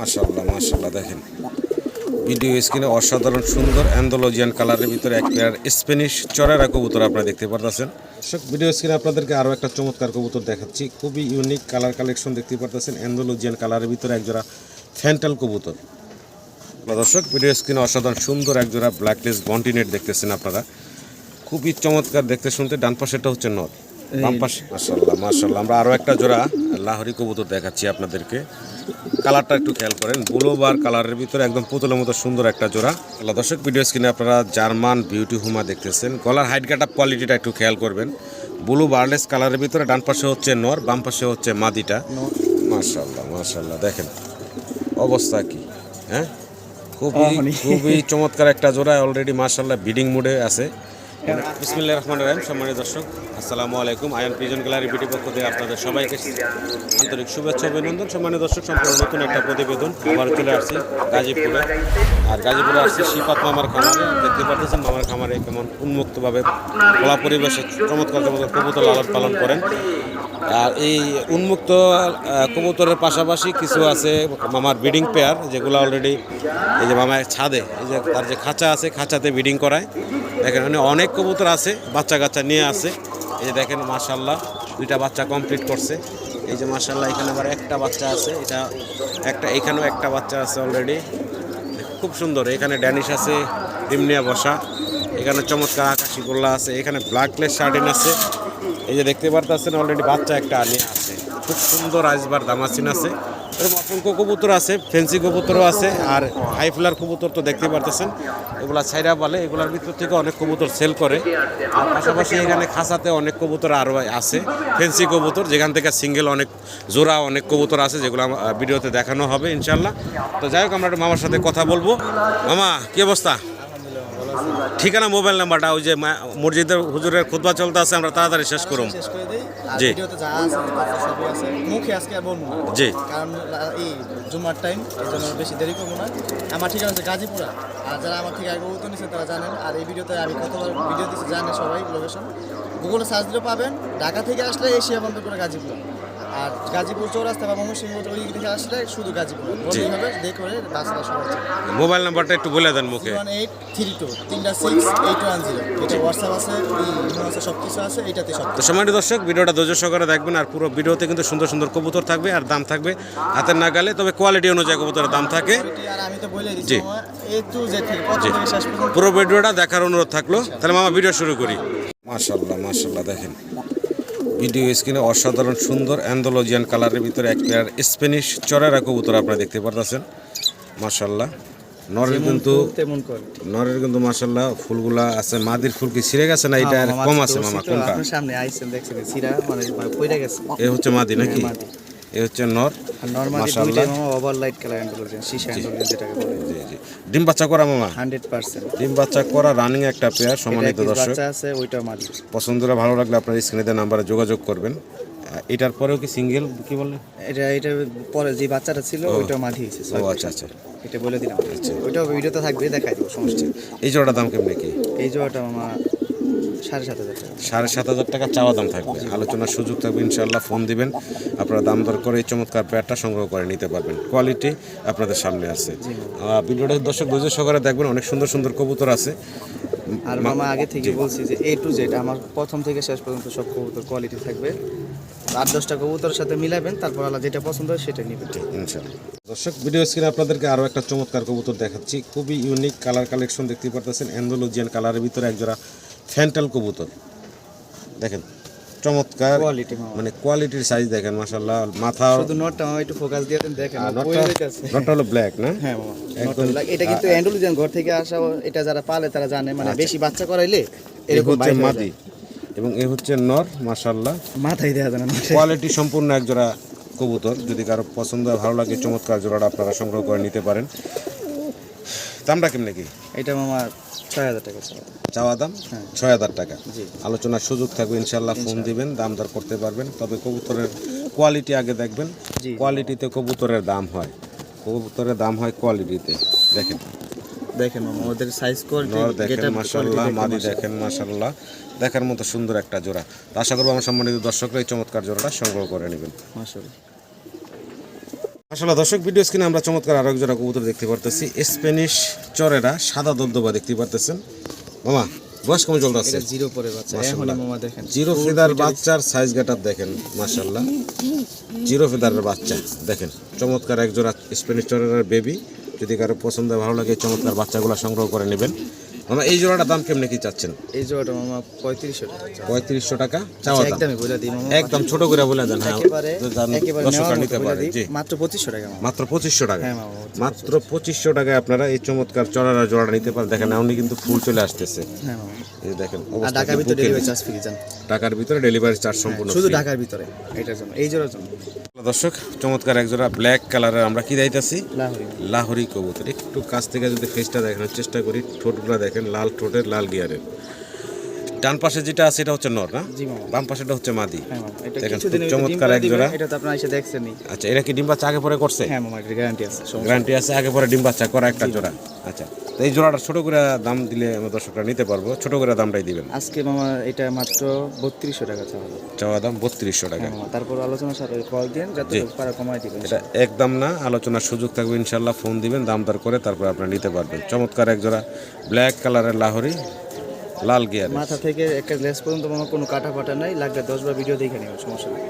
মাশাল্লাহ মাশাল্লাহ দেখেন। ভিডিও স্ক্রিনে অসাধারণ সুন্দর অ্যান্ডোলজিয়ান কালারের ভিতরে এক পেয়ার স্প্যানিশ চরেরা কবুতর আপনারা দেখতে পারতেছেন। দর্শক ভিডিও স্ক্রিনে আপনাদেরকে আরও একটা চমৎকার কবুতর দেখাচ্ছি। খুবই ইউনিক কালার কালেকশন দেখতে পারতেছেন অ্যান্ডোলজিয়ান কালারের ভিতরে একজোড়া ফ্যান্টাল কবুতর। দর্শক ভিডিও স্ক্রিনে অসাধারণ সুন্দর একজোড়া ব্ল্যাকলেস বন্টিনেট দেখতেছেন আপনারা। খুবই চমৎকার দেখতে শুনতে ডান পাশেরটা হচ্ছে নর বাম পাশে মাশাল্লাহ মাশাল্লাহ আমরা আরও একটা জোড়া লাহরি কবুতর দেখাচ্ছি আপনাদেরকে। কালারটা একটু খেয়াল করেন ব্লু বার কালারের ভিতরে একদম পুতুলের মতো সুন্দর একটা জোড়া। আল্লাহ দর্শক ভিডিও স্ক্রিনে আপনারা জার্মান বিউটি হুমা দেখতেছেন। গলার হাইট কাট কোয়ালিটিটা একটু খেয়াল করবেন। ব্লু বারলেস কালারের ভিতরে ডান পাশে হচ্ছে নর বাম পাশে হচ্ছে মাদিটা। মার্শাল্লাহ মার্শাল্লাহ দেখেন। অবস্থা কি হ্যাঁ? খুবই খুবই চমৎকার একটা জোড়া অলরেডি মার্শাল্লাহ বিডিং মুডে আছে। বিসমিল্লাহ রহমান রহিম, সম্মানিত দর্শক, আসসালামু আলাইকুম। আয়ন প্রিজন গ্যালারি বিটি পক্ষ থেকে আপনাদের সবাইকে আন্তরিক শুভেচ্ছা অভিনন্দন। সম্মানিত দর্শক, সম্পূর্ণ নতুন একটা প্রতিবেদন আবার চলে আসছি গাজীপুরে। আর গাজীপুরে আসছি শিপাত মামার খামারে। দেখতে পাচ্ছেন, মামার খামারে কেমন উন্মুক্তভাবে খোলা পরিবেশে চমৎকার চমৎকার কবুতর লালন পালন করেন। আর এই উন্মুক্ত কবুতরের পাশাপাশি কিছু আছে মামার ব্রিডিং পেয়ার, যেগুলো অলরেডি এই যে মামার ছাদে, এই যে তার যে খাঁচা আছে, খাঁচাতে ব্রিডিং করায়। দেখেন মানে অনেক কবুতর আছে বাচ্চা কাচ্চা নিয়ে আছে। এই যে দেখেন মাশাল্লাহ দুইটা বাচ্চা কমপ্লিট করছে। এই যে মাশাল্লাহ এখানে আবার একটা বাচ্চা আছে, এটা একটা, এখানেও একটা বাচ্চা আছে অলরেডি খুব সুন্দর, এখানে ড্যানিশ আছে ডিমনিয়া বসা। এখানে চমৎকার আকাশি গোল্লা আছে, এখানে ব্ল্যাকলেস শার্টিন আছে। এই যে দেখতে পারতেছেন অলরেডি বাচ্চা একটা আনিয়ে আছে। খুব সুন্দর আইসবার দামাসিন আছে। এরকম অসংখ্য কবুতর আছে ফেন্সি কবুতরও আছে, আর হাই ফ্লার কবুতর তো দেখতে পারতেছেন। এগুলা ছাইরা বলে, এগুলার ভিতর থেকে অনেক কবুতর সেল করে। আর পাশাপাশি এখানে খাসাতে অনেক কবুতর আরও আছে ফেন্সি কবুতর, যেখান থেকে সিঙ্গেল অনেক, জোড়া অনেক কবুতর আছে, যেগুলো ভিডিওতে দেখানো হবে ইনশাল্লাহ তো যাই হোক, আমরা একটু মামার সাথে কথা বলব। মামা, কি অবস্থা? ঠিকানা মোবাইল নাম্বারটা ওই যে মসজিদের হুজুরের খুতবা চলতে আছে আমরা তাড়াতাড়ি শেষ করুম। শেষ করে জি। মুখে আজকে বলব জি। কারণ এই জুমার টাইম এই জন্য বেশি দেরি করব না। আমার ঠিকানা হচ্ছে গাজীপুরা। আর যারা আমার থেকে আগে উত্তর নিচ্ছে তারা জানেন। আর এই ভিডিওতে আমি কতবার ভিডিও দিচ্ছি জানে সবাই লোকেশন গুগলে সার্চ দিলে পাবেন। ঢাকা থেকে আসলে এশিয়া বন্ধ করে গাজীপুর। আর গাজীপুর চৌরাস্তা বা ওই দিক থেকে আসলে শুধু গাজীপুর। বললেই হবে দেখে রাস্তা সবাই মোবাইল নাম্বারটা একটু বলে দেন মুখে। ওয়ান এইট থ্রি টু তিনটা সিক্স এইট ওয়ান জিরো। এটা হোয়াটসঅ্যাপ আছে আছে সব কিছু আছে এইটাতে সব তো সম্মানিত দর্শক ভিডিওটা ধৈর্য সহকারে দেখবেন আর পুরো ভিডিওতে কিন্তু সুন্দর সুন্দর কবুতর থাকবে আর দাম থাকবে হাতের নাগালে। তবে কোয়ালিটি অনুযায়ী কবুতরের দাম থাকে। জি। পুরো ভিডিওটা দেখার অনুরোধ থাকল। তাহলে মামা ভিডিও শুরু করি। মাশাল্লাহ মাশাল্লাহ দেখেন। ভিডিও স্ক্রিনে অসাধারণ সুন্দর অ্যান্ডোলজিয়ান কালারের ভিতরে এক পেয়ার স্প্যানিশ চড়ারা কবুতর আপনারা দেখতে পারতেছেন। মার্শাল্লাহ নরের কিন্তু নরের কিন্তু মার্শাল্লাহ ফুলগুলা আছে মাদির ফুল কি ছিঁড়ে গেছে না? এটা আর কম আছে মামা কোনটা? সামনে আইছেন দেখছেন ছিঁড়া মানে পড়ে গেছে। এ হচ্ছে মাদি নাকি? মাদি। এ হচ্ছে নর। নরমালি মাশাআল্লাহ। মামা ওভার লাইট কালার অ্যান্ডোলজেন অ্যান্ডোলজেন যেটাকে বলে। জি জি। ডিম বাচ্চা করা মামা? Hundred percent. ডিম বাচ্চা করা রানিং একটা পেয়ার সম্মানিত দর্শক। বাচ্চা আছে ওইটাও মাদি পছন্দরা ভালো লাগলে আপনার স্ক্রিনে দেওয়া নাম্বারে যোগাযোগ করবেন। এটার পরেও কি সিঙ্গেল কি বললেন এটা এটা পরে যে বাচ্চাটা ছিল ওইটাও মাদি হয়েছে ও আচ্ছা আচ্ছা। এটা বলে দিলাম। ওইটাও ভিডিওতে থাকবে দেখাই দেবো সমস্যা এই জোড়াটার দাম কেমনি কি? এই জোড়াটা মামা সাড়ে সাত হাজার টাকা। চাওয়া দাম থাকবে। আলোচনার সুযোগ থাকবে ইনশাল্লাহ ফোন দিবেন। আপনারা দাম দর করে এই চমৎকার পেয়ারটা সংগ্রহ করে নিতে পারবেন। কোয়ালিটি আপনাদের সামনে আছে। ভিডিওটা দর্শক ধৈর্য সহকারে দেখবেন অনেক সুন্দর সুন্দর কবুতর আছে। আর মামা আগে থেকে বলছি যে এ টু জেড আমার প্রথম থেকে শেষ পর্যন্ত সব কবুতর কোয়ালিটি থাকবে। আট দশটা কবুতরের সাথে মিলাবেন তারপর আল্লাহ যেটা পছন্দ হয় সেটা নেবেন। ইনশাল্লাহ দর্শক ভিডিও স্ক্রিনে আপনাদেরকে আরও একটা চমৎকার কবুতর দেখাচ্ছি। খুবই ইউনিক কালার কালেকশন দেখতে পারতেছেন অ্যান্ডোলজিয়ান কালারের ভিতরে একজোড়া ফ্যান্টাল কবুতর। দেখেন চমৎকার। মানে কোয়ালিটির সাইজ দেখেন মাসাল্লাহ মাথা শুধু নটটা একটু ফোকাস দিয়ে দেখেন নটটা হলো ব্ল্যাক না? হ্যাঁ মামা এটা কিন্তু অ্যান্ডোলজিয়ান ঘর থেকে আসা এটা যারা পালে তারা জানে মানে বেশি বাচ্চা করাইলে এরকম হচ্ছে মাদি। এবং এ হচ্ছে নর মাসাল্লাহ যায়। মাথায় দেওয়া যায় না কোয়ালিটি সম্পূর্ণ এক জোড়া কবুতর। যদি কারও পছন্দ হয় ভালো লাগে চমৎকার জোড়াটা আপনারা সংগ্রহ করে নিতে পারেন। দামটা কেমনে কি এটা মামা ছয় হাজার টাকা চাওয়া। দাম? হ্যাঁ। ছয় হাজার টাকা। আলোচনার সুযোগ থাকবে ইনশাল্লাহ ফোন দিবেন দাম দর করতে পারবেন। তবে কবুতরের কোয়ালিটি আগে দেখবেন। কোয়ালিটিতে কবুতরের দাম হয়। কবুতরের দাম হয় কোয়ালিটিতে দেখেন। দেখেন মামা ওদের সাইজ কোয়ালিটি দেখেন মাসাল্লাহ মাদি দেখেন মাসাল্লাহ দেখার মতো সুন্দর একটা জোড়া। আশা করব আমার সম্মানিত দর্শকরা এই চমৎকার জোড়াটা সংগ্রহ করে নেবেন। মাশাআল্লাহ। আসলে দর্শক ভিডিও স্ক্রিনে আমরা চমৎকার আরও এক জোড়া কবুতর দেখতে পারতেছি। স্প্যানিশ চরেরা সাদা দবদবা দেখতে পারতেছেন। মামা বয়স কমে চলতে আছে? জিরো পরে বাচ্চা। মামা দেখেন। জিরো ফেদার বাচ্চার সাইজ গেটার দেখেন মাশাল্লাহ জিরো ফেদারের বাচ্চা দেখেন। চমৎকার এক জোড়া স্প্যানিশ চরের বেবি যদি কারও পছন্দ ভালো লাগে চমৎকার বাচ্চাগুলো সংগ্রহ করে নেবেন। মামা এই জোড়াটার দাম কেমনে কি চাচ্ছেন? এই জোড়াটা মামা পঁয়ত্রিশশো টাকা পঁয়ত্রিশশো টাকা? চাওয়া দাম? একদমই বলে দিই মামা। একদম ছোট করে বলে দেন হ্যাঁ একেবারে দর্শকরা নিতে পারে জি। মাত্র পঁচিশশো টাকা মাত্র পঁচিশশো টাকা। হ্যাঁ মামা মাত্র পঁচিশশো টাকায় আপনারা এই চমৎকার চড়ারা জোড়াটা নিতে পারেন। দেখেন উনি কিন্তু ফুল চলে আসতেছে। হ্যাঁ এই দেখেন ঢাকার ভিতরে ডেলিভারি চার্জ ফ্রি যান টাকার ভিতরে ডেলিভারি চার্জ সম্পূর্ণ শুধু। ঢাকার ভিতরে এটার জন্য এই জোড়ার জন্য। দর্শক চমৎকার এক জোড়া ব্ল্যাক কালারের আমরা কি দাইতাছি লাহরি। কবুতর। একটু কাছ থেকে যদি ফেসটা দেখানোর চেষ্টা করি ঠোঁটগুলো দেখেন লাল ঠোঁটের লাল গিয়ারের। ডান পাশে যেটা আছে এটা হচ্ছে নর না? বাম পাশেটা হচ্ছে মাদি। হ্যাঁ দেখেন, খুব চমৎকার এক জোড়া। এটা তো আপনারা এসে দেখছেনই। আচ্ছা এটা কি ডিম বাচ্চা আগে পরে করছে? হ্যাঁ মামা গ্যারান্টি আছে গ্যারান্টি আছে আগে পরে ডিম বাচ্চা করা একটা জোড়া। আচ্ছা এই জোড়াটা ছোট করে দাম দিলে আমরা দর্শকরা নিতে পারব। ছোট করে দামটাই দিবেন। আজকে মামা এটা মাত্র বত্রিশশো টাকা চাওয়া দাম। চাওয়া দাম বত্রিশশো টাকা। হ্যাঁ তারপর আলোচনার সাথে কল দিন যাতে পারা কমাই দিবেন। এটা একদম না আলোচনার সুযোগ থাকবে ইনশাল্লাহ ফোন দিবেন দাম দর করে তারপর আপনারা নিতে পারবেন। চমৎকার এক জোড়া ব্ল্যাক কালারের লাহরি লাল গিয়ার মাথা থেকে একটা লেস পর্যন্ত মামা কোনো কাটা ফাটা নাই লাগলে দশ বার ভিডিও দেখে নেবেন সমস্যা নেই।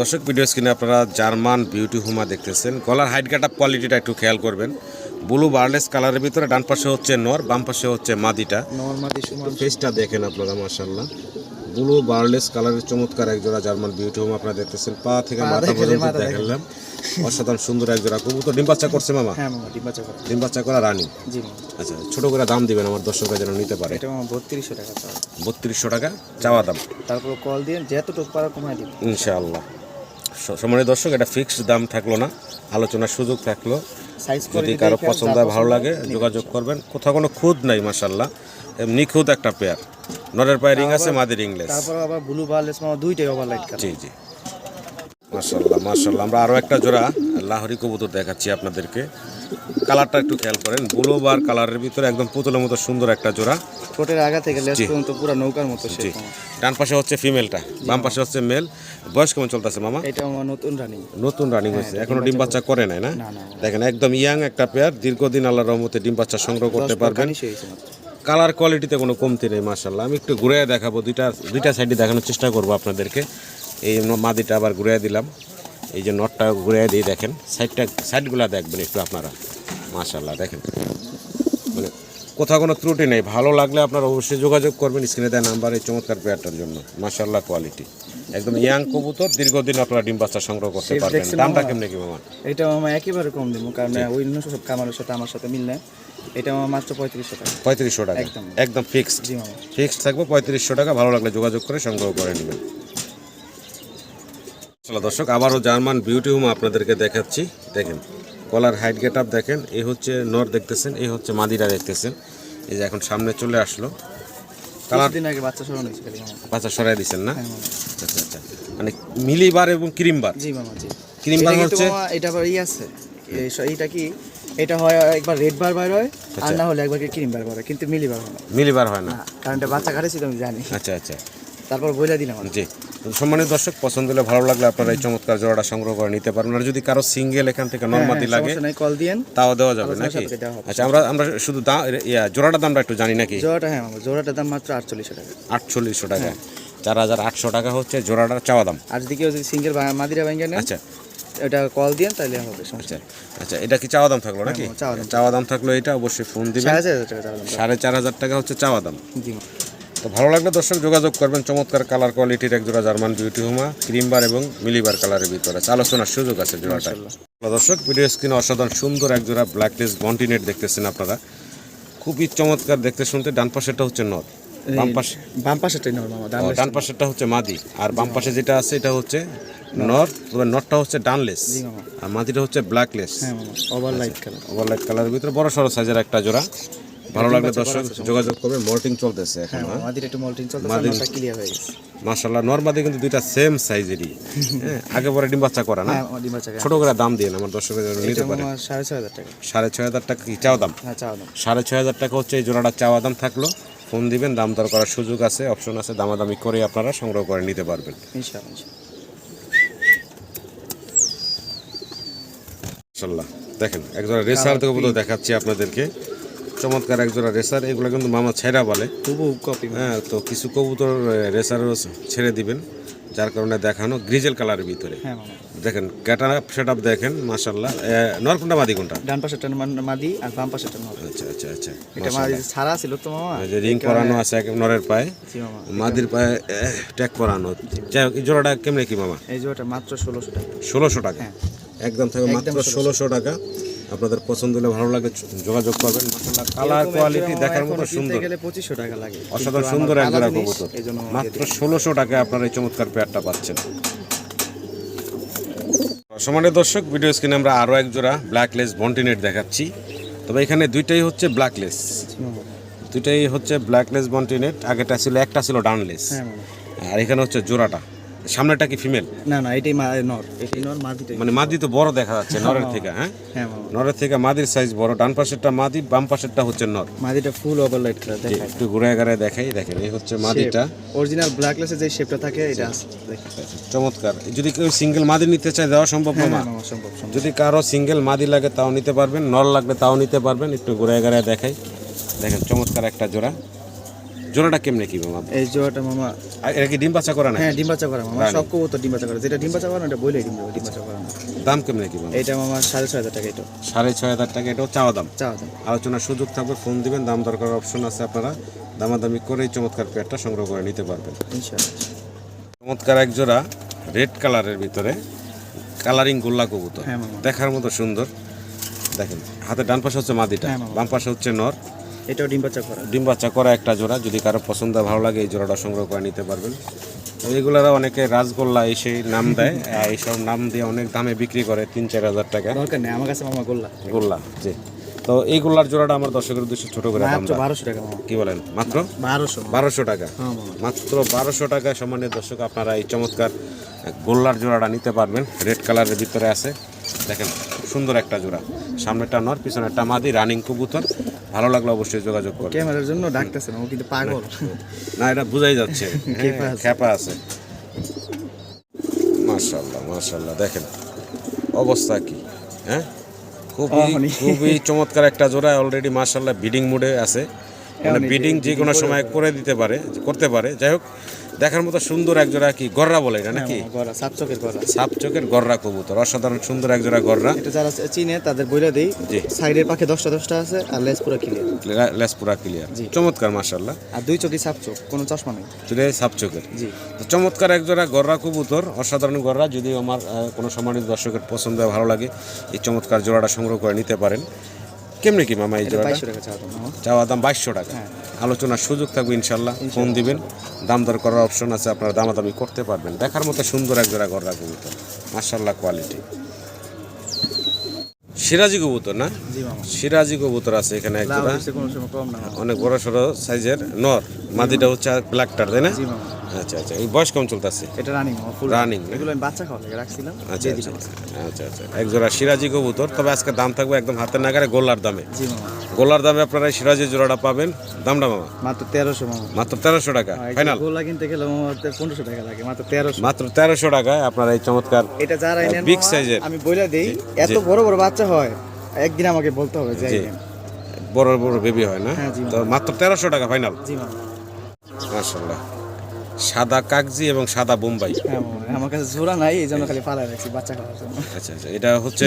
দর্শক ভিডিও স্ক্রিনে আপনারা জার্মান বিউটি হুমা দেখতেছেন। গলার হাইট কাটা কোয়ালিটিটা একটু খেয়াল করবেন। ব্লু বার্লেস কালারের ভিতরে ডান পাশে হচ্ছে নর বাম পাশে হচ্ছে মাদিটা। নর্মালি সুমান। ফেসটা দেখেন আপনারা মাশাল্লাহ ব্লু বার্লেস কালারের চমৎকার এক জোড়া জার্মান বিউটি হোম আপনারা দেখতেছেন। পা থেকে মাথা পর্যন্ত দেখালাম। অসাধারণ সুন্দর এক জোড়া কবুতর। ডিম বাচ্চা করছে মামা? হ্যাঁ মামা ডিম বাচ্চা কথা ডিম বাচ্চা করা রানী? জি আচ্ছা ছোট করে দাম দিবেন আমার দর্শকরা যেন নিতে পারে। এটা মামা বত্রিশশো টাকা চাওয়া। বত্রিশশো টাকা চাওয়া দাম। তারপর কল দিয়ে যতটুকু পারা দিবেন। ইনশাআল্লাহ। স- সম্মানিত দর্শক এটা ফিক্সড দাম থাকল না আলোচনার সুযোগ থাকল। যদি কারও পছন্দ হয়, ভালো লাগে যোগাযোগ করবেন। কোথাও কোনো খুদ নাই মাসাল্লাহ নিখুঁত একটা পেয়ার নরের পায়ে রিং আছে মাদের ইংলিশ তারপর আবার ব্লু বার্লেস মামা দুইটাই জি জি। মাশাল্লাহ মাশাল্লাহ আমরা আরও একটা জোড়া লাহরি কবুতর দেখাচ্ছি আপনাদেরকে। কালারটা একটু খেয়াল করেন ব্লু বার কালারের ভিতরে একদম পুতুলের মতো সুন্দর একটা জোড়া। ঠোঁটের আগা থেকে। পর্যন্ত পুরো নৌকার মতো জি। ডান পাশে হচ্ছে ফিমেলটা বাম পাশে হচ্ছে মেল। বয়স কেমন চলতেছে মামা? এটা আমার নতুন রানিং নতুন রানিং হয়েছে। এখনও ডিম বাচ্চা করে নাই না। দেখেন একদম ইয়াং একটা পেয়ার দীর্ঘদিন আল্লাহ রহমতে ডিম বাচ্চা সংগ্রহ করতে পারবেন। কালার কোয়ালিটিতে কোনো কমতি নেই মার্শাল্লাহ আমি একটু ঘুরে দেখাবো দুইটা দুইটা সাইডে দেখানোর চেষ্টা করব আপনাদেরকে। এই মাদিটা আবার ঘুরে দিলাম। এই যে নটটা ঘুরে দিয়ে দেখেন সাইডটা সাইডগুলো দেখবেন একটু আপনারা। মার্শাল্লাহ দেখেন। মানে কোথাও কোনো ত্রুটি নেই। ভালো লাগলে আপনারা অবশ্যই যোগাযোগ করবেন স্ক্রিনে দেওয়া নাম্বার এই চমৎকার পেয়ারটার জন্য। মার্শাল্লাহ কোয়ালিটি। একদম ইয়াং কবুতর দীর্ঘদিন আপনারা ডিম বাচ্চা সংগ্রহ করতে পারবেন। দামটা? কেমনে কি মামা? এটা মামা একেবারে কম দেবো কারণ ওই অন্য সব কামারের সাথে আমার সাথে মিল নেয় এটা মামা মাত্র পঁয়ত্রিশশো টাকা। পঁয়ত্রিশশো টাকা। একদম। একদম ফিক্সড ফিক্সড থাকবে পঁয়ত্রিশশো টাকা। ভালো লাগলে যোগাযোগ করে সংগ্রহ করে নেবেন। চলো দর্শক আবারও জার্মান বিউটি হোম আপনাদেরকে দেখাচ্ছি। দেখেন কলার হাইট গেট আপ দেখেন এই হচ্ছে নর দেখতেছেন এই হচ্ছে মাদিরা দেখতেছেন। এই যে এখন সামনে চলে আসলো। কালার কিছুদিন আগে বাচ্চা সরানো বাচ্চা সরাই না? হ্যাঁ আচ্ছা আচ্ছা। মানে মিলিবার এবং ক্রিমবার। জি মামা জি। ক্রিমবার হচ্ছে এটা আবার ই আছে। এইটা কি? এটা হয় একবার রেড বার বার হয় আর আচ্ছা। না হলে একবার ক্রিম বার বার হয় কিন্তু মিলি বার হয় না। মিলিবার হয় না। কারণ এটা বাচ্চা কাটেছি তো আমি জানি। আচ্ছা আচ্ছা। তারপর বইলা দিলাম। জি। সম্মানিত দর্শক পছন্দ হলে ভালো লাগলে আপনারা এই চমৎকার জোড়াটা সংগ্রহ করে নিতে পারেন আর যদি কারও সিঙ্গেল এখান থেকে নর্মাদি হ্যাঁ, লাগে সমস্যা নাই কল দিয়েন। তাও দেওয়া যাবে নাকি। আচ্ছা আমরা আমরা শুধু জোড়াটার দামটা একটু জানি নাকি? জোড়াটা হ্যাঁ জোড়াটার দাম মাত্র আটচল্লিশশো টাকা। আটচল্লিশশো টাকা। চার হাজার আটশো টাকা হচ্ছে জোড়াটার চাওয়া দাম। আর যদি কেউ যদি সিঙ্গেল মাদিরা ভাঙ্গা নেন আচ্ছা। এটা কল দিয়েন তাহলে হবে আচ্ছা আচ্ছা এটা কি চাওয়া দাম থাকল নাকি? হ্যাঁ, চাওয়া দাম। থাকল এটা অবশ্যই ফোন দিবেন। সাড়ে চার হাজার টাকা হচ্ছে চাওয়া দাম। জি। তো ভালো লাগলে দর্শক যোগাযোগ করবেন। চমৎকার কালার কোয়ালিটির এক জোড়া জার্মান বিউটি হোমা ক্রিমবার এবং মিলিবার কালারের ভিতরে। আছে। আলোচনার সুযোগ আছে জোড়াটা দর্শক ভিডিও স্ক্রিনে অসাধারণ সুন্দর এক জোড়া ব্ল্যাক লেস কন্টিনেন্ট দেখতেছেন আপনারা। খুবই চমৎকার দেখতে শুনতে। ডান পাশেরটা হচ্ছে নর বাম পাশে বাম পাশেরটাই নেব মামা ডান পাশেরটা হচ্ছে মাদি। আর বাম পাশে যেটা আছে এটা হচ্ছে নর তবে নরটা হচ্ছে ডানলেস আর মাদিটা হচ্ছে ব্ল্যাকলেস মামা। কালার ওভারলাইট কালারের ভিতরে বড় সড়ো সাইজের একটা জোড়া। ভালো লাগলে দর্শক যোগাযোগ করবে। মল্টিং চলতেছে এখন হ্যাঁ মামা মাদির একটু মল্টিং চলতে মাদির- ক্লিয়ার হয়ে গেছে। মাশাল্লাহ নর্মাদি কিন্তু দুইটা সেম সাইজেরই হ্যাঁ আগে পরে ডিম বাচ্চা করা না? হ্যাঁ ডিম বাচ্চা ছোট করে দাম দিয়ে আমার দর্শকের জন্য নিতে পারে। সাড়ে ছয় হাজার টাকা। সাড়ে ছয় হাজার টাকা কি চাওয়া দাম? হ্যাঁ চাওয়া দাম। সাড়ে ছয় হাজার টাকা হচ্ছে এই জোড়াটা চাওয়া দাম থাকল। ফোন দিবেন দাম দর করার সুযোগ আছে অপশন আছে দামাদামি করে আপনারা সংগ্রহ করে নিতে পারবেন। ইনশাআল্লাহ দেখেন একজোড়া রেসার কবুতর দেখাচ্ছি আপনাদেরকে। চমৎকার একজোড়া রেসার এগুলো কিন্তু মামা ছেঁড়া বলে। তবু কপি হ্যাঁ তো কিছু কবুতর রেসারও ছেড়ে দিবেন যার কারণে দেখানো গ্রিজেল কালারের ভিতরে। হ্যাঁ দেখেন ক্যাটার সেট আপ দেখেন মাশাল্লাহ নর কোনটা মাদি কোনটা? ডান পাশেরটা মা- মাদি আর বাম পাশেরটা নর। আচ্ছা আচ্ছা আচ্ছা এটা মাদি ছাড়া ছিল তো মামা। এই যে রিং করানো আছে এক নরের পায়ে। জি মামা মাদির পায়ে ট্যাগ করানো। যাই হোক এই জোড়াটা কেমনে কি মামা? এই জোড়াটা মাত্র ষোলোশো টাকা। ষোলোশো টাকা। হ্যাঁ। একদম থাকবে মাত্র ষোলোশো টাকা। আপনাদের পছন্দ হলে ভালো লাগে যোগাযোগ করবেন কালার কোয়ালিটি দেখার মতো সুন্দর। গেলে পঁচিশশো টাকা লাগে অসাধারণ সুন্দর এক জোড়া কবুতর। মাত্র ষোলোশো টাকায় আপনারা এই চমৎকার পেয়ারটা পাচ্ছেন। সমানের দর্শক ভিডিও স্ক্রিনে আমরা আরও এক জোড়া ব্ল্যাকলেস বন্টিনেট দেখাচ্ছি। তবে এখানে দুইটাই হচ্ছে ব্ল্যাকলেস জি মামা। দুইটাই হচ্ছে ব্ল্যাকলেস বন্টিনেট আগেটা ছিল একটা ছিল ডানলেস হ্যাঁ। আর এখানে হচ্ছে জোড়াটা। সামনেটা কি ফিমেল না না এটাই নর। এটাই নর মাদিটাই মানে মাদি তো বড় দেখা যাচ্ছে নরের থেকে হ্যাঁ? হ্যাঁ নরের থেকে মাদির সাইজ বড় ডান পাশেরটা মাদি বাম পাশেরটা হচ্ছে নর। মাদিটা ফুল ওভারলাইট কালার যে দেখায় একটু ঘুরে ঘুরে দেখাই দেখেন এই হচ্ছে মাদিটা। অরিজিনাল ব্ল্যাকলেসের যে শেপটা থাকে এটা আছে দেখেন। চমৎকার। যদি কেউ সিঙ্গেল মাদি নিতে চায় দেওয়া সম্ভব হ্যাঁ মামা সম্ভব সম্ভব। যদি কারও সিঙ্গেল মাদি লাগে তাও নিতে পারবেন নর লাগলে তাও নিতে পারবেন একটু ঘুরে ঘুরে দেখাই। দেখেন চমৎকার একটা জোড়া। জোড়াটা কেমনে কি মামা? এই জোড়াটা মামা এটা কি ডিম বাচ্চা করা না হ্যাঁ ডিম বাচ্চা করা মামা। সব কবুতর ডিম বাচ্চা করা। যেটা ডিম বাচ্চা করে না, এটা বলেই ডিম ডিম বাচ্চা করা না। দাম কেমনে কি মামা? এটা মামা সাড়ে ছয় হাজার টাকা এটা। সাড়ে ছয় হাজার টাকা এটাও চাওয়া দাম? চাওয়া দাম। আলোচনার সুযোগ থাকবে ফোন দিবেন দাম দরকার অপশন আছে আপনারা। দামাদামি করে এই চমৎকার পেয়ারটা সংগ্রহ করে নিতে পারবেন। ইনশাআল্লাহ। চমৎকার এক জোড়া রেড কালারের ভিতরে কালারিং গোল্লা কবুতর। হ্যাঁ দেখার মতো সুন্দর। দেখেন হাতে ডান পাশে হচ্ছে মাদিটা হ্যাঁ, বাম পাশে হচ্ছে নর। এটাও ডিম বাচ্চা করা। ডিম বাচ্চা করা একটা জোড়া যদি কারও পছন্দ ভালো লাগে এই জোড়াটা সংগ্রহ করে নিতে পারবেন। এইগুলারা অনেকে রাজগোল্লা এসে নাম দেয় এইসব নাম দিয়ে অনেক দামে বিক্রি করে তিন চার হাজার টাকা। দরকার নেই আমার কাছে মামা গোল্লা। গোল্লা জি। তো এই গোল্লার জোড়াটা আমার দর্শকের উদ্দেশ্যে ছোট করে দাম বারোশো টাকা কি বলেন? মাত্র? বারোশো। বারোশো টাকা। হ্যাঁ মাত্র বারোশো টাকা সম্মানিত দর্শক আপনারা এই চমৎকার গোল্লার জোড়াটা নিতে পারবেন। রেড কালারের ভিতরে আছে। দেখেন সুন্দর একটা জোড়া। সামনেটা নর পিছনেরটা মাদি রানিং কবুতর। ভালো লাগলে অবশ্যই যোগাযোগ করবেন। ক্যামেরার জন্য ডাকতেছে না ও কিন্তু পাগল। না এটা বোঝাই যাচ্ছে। খেপা আছে। খেপা আছে। মাশাল্লাহ মাশাল্লাহ দেখেন অবস্থা কি হ্যাঁ? খুবই খুবই চমৎকার একটা জোড়া অলরেডি মাশাল্লাহ বিডিং মুডে আছে। মানে বিডিং যে কোনো সময় করে দিতে পারে করতে পারে। যাই হোক দেখার মতো সুন্দর এক জোড়া কি গররা বলে এটা নাকি? হ্যাঁ, সাপ চোখের গড়া সাপ চোখের গররা কবুতর অসাধারণ সুন্দর এক জোড়া গররা। এটা যারা চিনে তাদের বইলে দেই। জি। সাইডের পাখে দশটা দশটা আছে আর লেস পুরো ক্লিয়ার লেস পুরা ক্লিয়ার জি। চমৎকার মাশাল্লাহ আর দুই চোখই সাপ চোখ কোনো চশমা নেই। তুলে সাপ চোখের। জি। তো চমৎকার এক জোড়া গররা কবুতর অসাধারণ গররা। যদি আমার কোনো সম্মানিত দর্শকের পছন্দ ভালো লাগে এই চমৎকার জোড়াটা সংগ্রহ করে নিতে পারেন। কেমনি কি মামা এই জোড়াটা? চাওয়া দাম। বাইশশো টাকা। হ্যাঁ। আলোচনার সুযোগ থাকবে ইনশাল্লাহ। ফোন দিবেন। দাম দর করার অপশন আছে আপনারা দামাদামি করতে পারবেন। দেখার মতো সুন্দর এক জোড়া গররা কবুতর। মার্শাল্লাহ কোয়ালিটি সিরাজি কবুতর না? সিরাজি কবুতর আছে এখানে এক জোড়া। অনেক বড় সড়ো সাইজের নর। মাদিটা হচ্ছে ব্ল্যাকটার তাই না? আচ্ছা আচ্ছা। এই বয়স কম চলতেছে? এটা রানিং Running, এগুলো আমি বাচ্চা খাওয়া রাখছিলাম আচ্ছা আচ্ছা। আচ্ছা আচ্ছা। এক জোড়া সিরাজি কবুতর তবে আজকে দাম থাকবে একদম হাতের নাগারে গোল্লার দামে। জি মামা। গোল্লার দামে আপনারা এই সিরাজি জোড়াটা পাবেন। দামটা মামা? মাত্র তেরোশো মামা। মাত্র তেরোশো টাকা ফাইনাল। গোলা কিনতে গেলে পনেরোশো টাকা লাগে মাত্র তেরোশো। মাত্র তেরোশো টাকায় আপনারা এই চমৎকার এটা যারা মামা, size-এর। আমি বলে দেই এত বড় বড় বাচ্চা হয় একদিন আমাকে বলতে হবে যে বড় বড় বেবি হয় না? হ্যাঁ, তো মাত্র তেরোশো টাকা ফাইনাল। জি মামা। মার্শাল্লাহ সাদা কাগজি এবং সাদা বোম্বাই। হ্যাঁ আমার কাছে জোড়া নাই এই জন্য খালি পালাই রাখছি বাচ্চা খাওয়ার জন্য। আচ্ছা আচ্ছা এটা হচ্ছে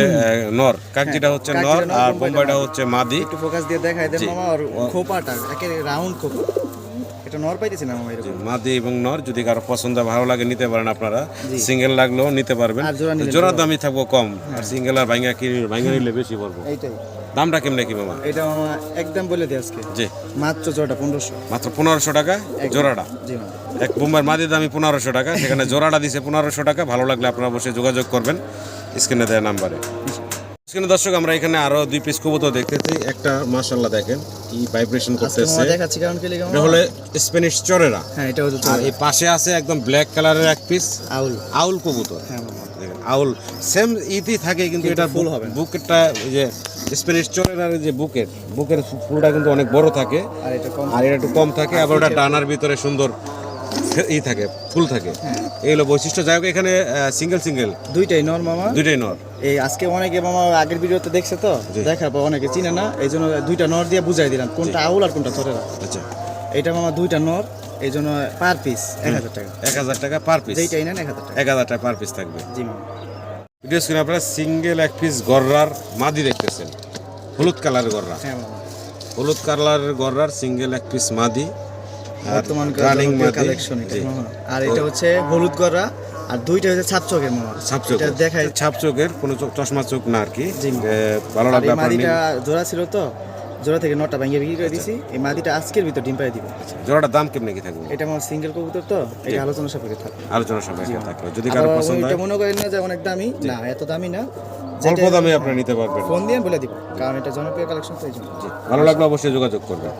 নর। কাগজিটা হচ্ছে নর আর বোম্বাইটা হচ্ছে মাদি। একটু ফোকাস দিয়ে দেখাই দেন মামা আর খোপাটা একেবারে রাউন্ড খোপা। এটা নর পাইতেছি না মামা এরকম? মাদি এবং নর যদি কারও পছন্দ ভালো লাগে নিতে পারেন আপনারা। সিঙ্গেল লাগলেও নিতে পারবেন। জোড়ার দামই থাকব কম আর সিঙ্গেল আর ভাঙ্গা কিনে ভাঙ্গা নিলে বেশি পড়ব। এইটাই। দামটা কেমনে কি মামা? এটা মামা একদম বলে দিই আজকে। জি। মাত্র জোড়াটা পনেরোশো। মাত্র পনেরোশো টাকা জোড়াটা। জি মামা। এক বোম্বার মাদি দামি পনেরোশো টাকা সেখানে জোড়াটা দিছে পনেরোশো টাকা ভালো লাগলে আপনারা অবশ্যই যোগাযোগ করবেন স্ক্রিনে দেওয়া নাম্বারে। স্ক্রিনে দর্শক আমরা এখানে আরও দুই পিস কবুতর দেখতেছি একটা মাশাল্লাহ দেখেন কি ভাইব্রেশন করতেছে। দেখাচ্ছি কারণ কি এটা হলে স্প্যানিশ চরেরা। হ্যাঁ এটা হচ্ছে আর এই পাশে আছে একদম ব্ল্যাক কালারের এক পিস আউল। আউল কবুতর। হ্যাঁ আউল। সেম ইতি থাকে কিন্তু এটা ফুল হবে। বুকেরটা যে স্প্যানিশ চরের আর যে বুকের বুকের ফুলটা কিন্তু অনেক বড় থাকে। আর এটা কম আর এটা একটু কম থাকে আবার ওটা ডানার ভিতরে সুন্দর ই থাকে ফুল থাকে। এগুলো বৈশিষ্ট্য। যাই হোক এখানে সিঙ্গেল সিঙ্গেল দুইটাই নর মামা। দুইটাই নর। এই আজকে অনেকে মামা আগের ভিডিওতে দেখছে তো। দেখার পর অনেকে চিনে না এই জন্য দুইটা নর দিয়ে বুঝাই দিলাম কোনটা আউল আর কোনটা চরেরা আচ্ছা। এটা মামা দুইটা নর এই জন্য পার পিস এক হাজার টাকা। এক হাজার টাকা পার পিস। যেইটাই নেন এক হাজার টাকা। এক হাজার টাকা পার পিস থাকবে। জি মামা। ভিডিও স্ক্রিনে আপনারা সিঙ্গেল এক পিস গররার মাদি দেখতেছেন। হলুদ কালারের গররা। হ্যাঁ মামা। হলুদ কালারের গররার সিঙ্গেল এক পিস মাদি। বর্তমান কালেকশন এটা। আর এটা হচ্ছে হলুদ গররা আর দুইটা হচ্ছে ছাপ চোখের মামা। ছাপ এটা দেখাই ছাপ চোখের কোনো চশমা চোখ না আর কি। ভালো লাগবে মাদিটা জোড়া ছিল তো জোড়া থেকে নটা ভেঙে বিক্রি করে দিছি। এই মাদিটা আজকের ভিতর ডিম পাই দিবে। জোড়াটার দাম কেমনে কি থাকবে? এটা আমার সিঙ্গেল কবুতর তো এটা আলোচনা সাপেক্ষে থাকবে। আলোচনা থাকবে। যদি কারও পছন্দ হয় মনে করেন না যে অনেক দামি না এত দামি না। অল্প দামে আপনারা নিতে পারবেন। ফোন দিয়ে বলে দিব কারণ এটা জনপ্রিয় কালেকশন তো এই জন্য। ভালো লাগলে অবশ্যই যোগাযোগ করবেন।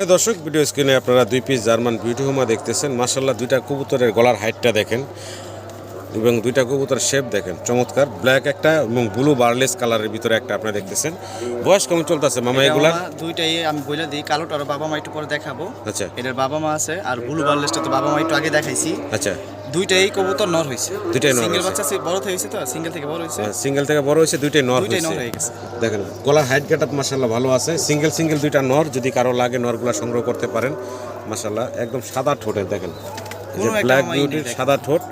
দর্শক ভিডিও স্ক্রিনে আপনারা দুই পিস জার্মান বিউটি হোমা দেখতেছেন। মাসাল্লাহ দুইটা কবুতরের গলার হাইটটা দেখেন। এবং দুইটা কবুতর শেপ দেখেন চমৎকার ব্ল্যাক একটা এবং ব্লু বার্লেস কালারের ভিতরে একটা আপনারা দেখতেছেন। বয়স কেমন চলতেছে মামা আমার দুইটাই আমি বলে দিই কালোটা আর বাবা মা একটু পরে দেখাবো। আচ্ছা। এটার বাবা মা আছে আর ব্লু বার্লেসটা তো বাবা মা একটু আগে দেখাইছি। আচ্ছা। দুইটাই কবুতর নর হয়েছে দুইটাই নর সিঙ্গেল বাচ্চা বড় হয়েছে তো সিঙ্গেল থেকে বড় হয়েছে সিঙ্গেল থেকে বড় হয়েছে দুইটাই নর দুইটাই নর হয়ে গেছে। দেখেন গলা হাইট গেট আপ মাসাল্লাহ ভালো আছে। সিঙ্গেল সিঙ্গেল দুইটা নর যদি কারও লাগে নরগুলা সংগ্রহ করতে পারেন। মাসাল্লাহ একদম সাদা ঠোঁটের দেখেন। ব্ল্যাক বিউটির সাদা ঠোঁট।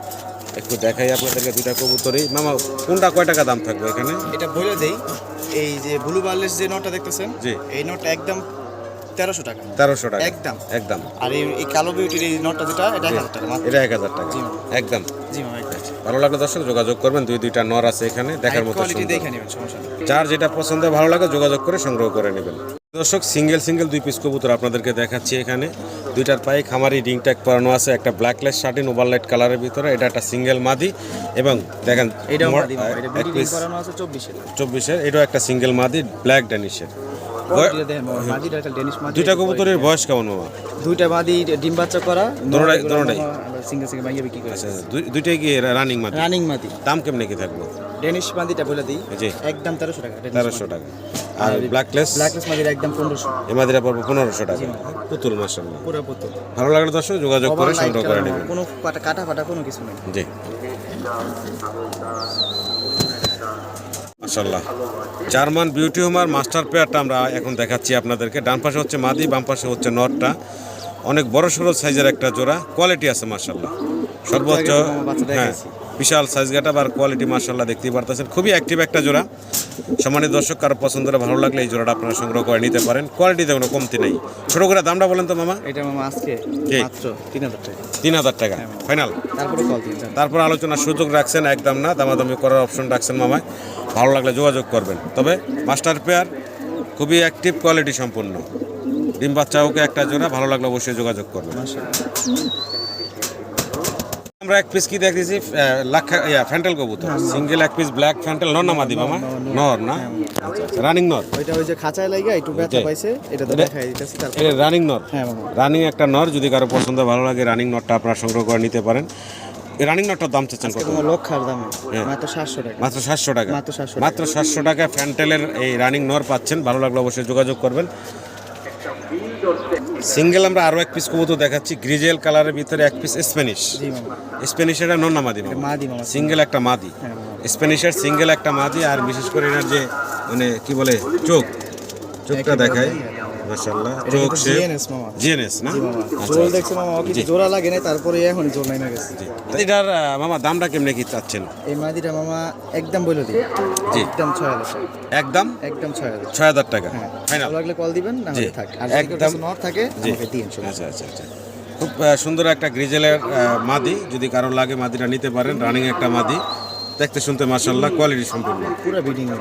একটু দেখাই আপনাদেরকে দুইটা কবুতরই। মামা কোনটা কয় টাকা দাম থাকবে এখানে? এটা বলে দেই এই যে ব্লু বার্লেস যে নটটা দেখতেছেন জি। এই নটটা একদম তেরোশো টাকা। তেরোশো টাকা। একদম। একদম। আর এই কালো বিউটির এই নটটা যেটা এটা এক হাজার টাকা এটা এক হাজার টাকা। জি। একদম। জি একদম। ভালো লাগলে দর্শক যোগাযোগ করবেন। দুই দুইটা নর আছে এখানে দেখার মতো কোয়ালিটি দেখে নেবেন সমস্যা যার যেটা পছন্দ ভালো লাগে যোগাযোগ করে সংগ্রহ করে নেবেন। দর্শক সিঙ্গেল সিঙ্গেল দুই পিস কবুতর আপনাদেরকে দেখাচ্ছি এখানে। দুইটার পায়ে খামারি রিং ট্যাগ পরানো আছে একটা ব্ল্যাক লাইট শার্টিন ওভারলাইট কালারের ভিতরে। এটা একটা সিঙ্গেল মাদি এবং দেখেন এটা চব্বিশের। এটাও একটা সিঙ্গেল মাদি ব্ল্যাক ড্যানিশের মাদি দুইটা কবুতরের বয়স কেমন মামা দুইটা মাদি ডিম বাচ্চা করা দোনোটাই- দোনোটাই। সিঙ্গেল সিঙ্গেল ভাঙিয়ে বিক্রি করে। আচ্ছা দুই- দুইটাই কি রানিং মাদি? রানিং মাদি। দাম কেমনে কি থাকবে? ডেনিশ মাদিটা বলে দিই জি। একদম তেরোশো টাকা তেরোশো টাকা। আর ব্ল্যাকলেস ব্ল্যাকলেস মাদির একদম পনেরোশো। এ মাদিরা পড়বে পনেরোশো টাকা। পুতুল মাসাল্লাহ পুরো পুতুল। ভালো লাগলে দর্শক যোগাযোগ করে সংগ্রহ করে নেবেন। কোনো কাটা কাটা ফাটা কোনো কিছু নেই। জি। মাশাল্লাহ জার্মান বিউটি হোমার মাস্টার পেয়ারটা আমরা এখন দেখাচ্ছি আপনাদেরকে। ডান পাশে হচ্ছে মাদি বাম পাশে হচ্ছে নটটা। অনেক বড় সড়ো সাইজের একটা জোড়া। কোয়ালিটি আছে মাশাল্লাহ সর্বোচ্চ হ্যাঁ। বিশাল সাইজ গাটা আর কোয়ালিটি মাশাল্লাহ দেখতেই পারতেছেন। খুবই অ্যাক্টিভ একটা জোড়া। সম্মানিত দর্শক কারও পছন্দ হলে ভালো লাগলে এই জোড়াটা আপনারা সংগ্রহ করে নিতে পারেন। কোয়ালিটিতে কোনো কমতি নেই। ছোটো করে দামটা বলেন তো মামা। এটা মামা আজকে মাত্র তিন হাজার টাকা। তিন হাজার টাকা। ফাইনাল তারপরে দিন তারপর। আলোচনার সুযোগ রাখছেন একদম না। দামাদামি করার অপশন রাখছেন মামায়। ভালো লাগলে যোগাযোগ করবেন। তবে মাস্টার পেয়ার খুবই অ্যাক্টিভ কোয়ালিটি সম্পূর্ণ। ডিম বাচ্চা ওকে একটা জোড়া ভালো লাগলে অবশ্যই যোগাযোগ করবেন। আমরা এক পিস কি দেখেছি লাখ ইয়া ফ্যান্টেল কবুতর। সিঙ্গেল এক পিস ব্ল্যাক ফ্যান্টেল নর না মাদি মামা? নর না? আচ্ছা আচ্ছা রানিং নর। ওইটা ওই যে খাঁচায় লাগা একটু ব্যথা পাইছে এটা তো দেখাই দিতেছি তারপর রানিং নর। হ্যাঁ রানিং একটা নর যদি কারও পছন্দ ভালো লাগে রানিং নরটা আপনারা সংগ্রহ করে নিতে পারেন। রানিং নরটার দাম চাচ্ছেন কত? লক্ষার দামে হ্যাঁ। মাত্র সাতশো টাকা। মাত্র সাতশো টাকা। মাত্র 700 টাকা। মাত্র সাতশো টাকা ফ্যান্টেলের এই রানিং নর পাচ্ছেন। ভালো লাগলে অবশ্যই যোগাযোগ করবেন। সিঙ্গেল আমরা আরও এক পিস কবুতর দেখাচ্ছি। গ্রিজেল কালারের ভিতরে এক পিস স্প্যানিশ স্প্যানিশ এটা নন্না মাদি সিঙ্গেল একটা মাদি। স্প্যানিশের সিঙ্গেল একটা মাদি আর বিশেষ করে এনার যে মানে কি বলে চোখ। চোখটা দেখায়। মাশাল্লাহ এটা চোখ সে জিএনএস না? জি আচ্ছা, আচ্ছা। দেখছে মামা ও জোড়া লাগে না তারপরে এখন জোর নাই না গেছে। এটার মামা দামটা কেমনে কি চাচ্ছেন? এই মাদিটা মামা একদম বলে দিই জি। একদম ছয় হাজার। টাকা একদম? একদম ছয় হাজার। ছয় হাজার টাকা। হ্যাঁ। ফাইনাল ভালো লাগলে কল দিবেন না হলে থাক। আর একদম। নট থাকে আমাকে দিন আচ্ছা আচ্ছা আচ্ছা। খুব সুন্দর একটা গ্রিজেলের মাদি। যদি কারও লাগে মাদিটা নিতে পারেন রানিং একটা মাদি। দেখতে শুনতে মাসাল্লাহ কোয়ালিটি সম্পূর্ণ। পুরো বিডিং হয়ে